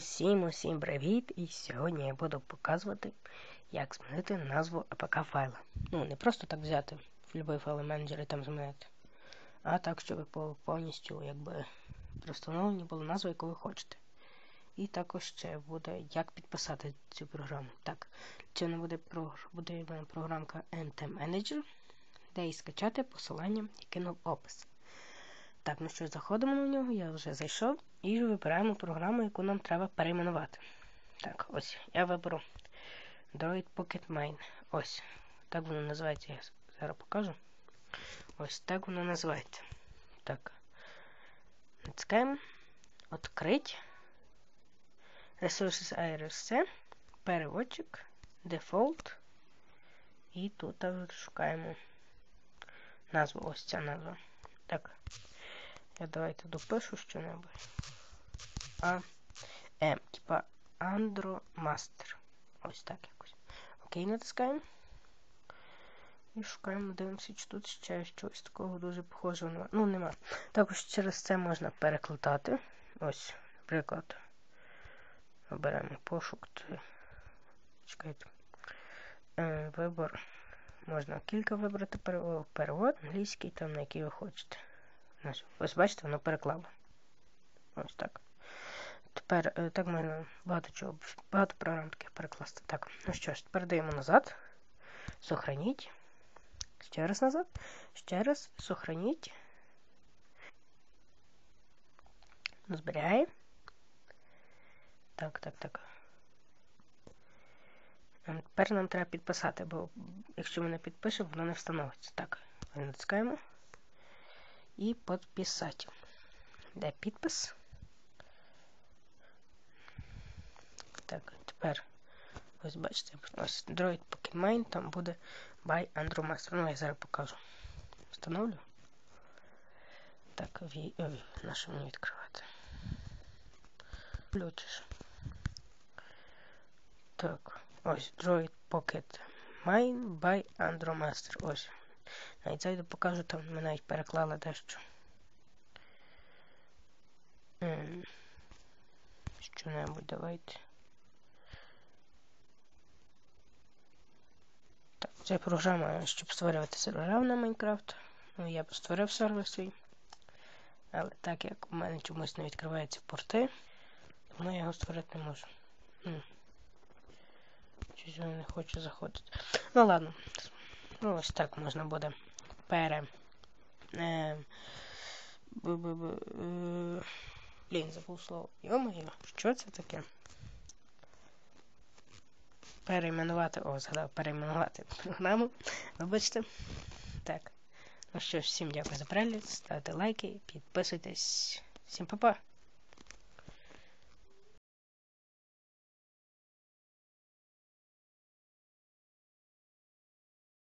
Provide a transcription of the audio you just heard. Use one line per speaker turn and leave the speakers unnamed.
Усім усім привіт! І сьогодні я буду показувати, як змінити назву APK файла. Ну, не просто так взяти в будь-який файл менеджер і там змінити, а так, щоб повністю якби простановлені була назва, яку ви хочете. І також ще буде, як підписати цю програму. Так, це не буде буде програмка NT Manager, де і скачати посилання, яке в опис. Так, ну що, заходимо на нього, я вже зайшов і вибираємо програму, яку нам треба перейменувати. Так, ось, я виберу Droid Pocket Mine. Ось. Так воно називається, я зараз покажу. Ось так воно називається. Так. Натискаємо. Открить. Resources IRC. Переводчик. Default. І тут шукаємо назву. Ось ця назва. Так. Я давайте допишу що-небудь. А М, типа Андромастер. Ось так якось. Окей, натискаємо. І шукаємо, дивимося, чи тут ще щось такого дуже похожого нема. Ну, нема. Також через це можна перекладати. Ось, наприклад. Оберемо пошук. Чекайте. Е, вибор. Можна кілька вибрати перевод, англійський, там, на який ви хочете. Ось бачите, воно переклало. Ось так. Тепер е, так можна багато чого, багато програм таких перекласти. Так, ну що ж, тепер даємо назад. Сохраніть. Ще раз назад. Ще раз. Сохраніть. Зберігаємо. Так, так, так. Тепер нам треба підписати, бо якщо ми не підпишемо, воно не встановиться. Так, натискаємо і підписати. Де підпис? Так, тепер ось бачите, ось Droid Pokemon, там буде by Andromaster. Ну, я зараз покажу. Встановлю. Так, ві... Ой, мені відкривати? Включиш. Так, ось Droid Pocket Mine by Andromaster. Ось. Навіть зайду покажу, там ми навіть переклали дещо. Що-небудь давайте. Так, це програма, щоб створювати сервера на Майнкрафт. Ну, я б створив сервер свій. Але так як у мене чомусь не відкриваються порти, тому я його створити не можу. Щось він не хоче заходити. Ну ладно. Ну ось так можна буде пере. Е, б, б, б, е, Блін, забув слово. Йо-моє, що це таке? Перейменувати, о, згадав перейменувати програму. Вибачте. Так. Ну що ж, всім дякую за перегляд, ставте лайки, підписуйтесь. Всім па-па!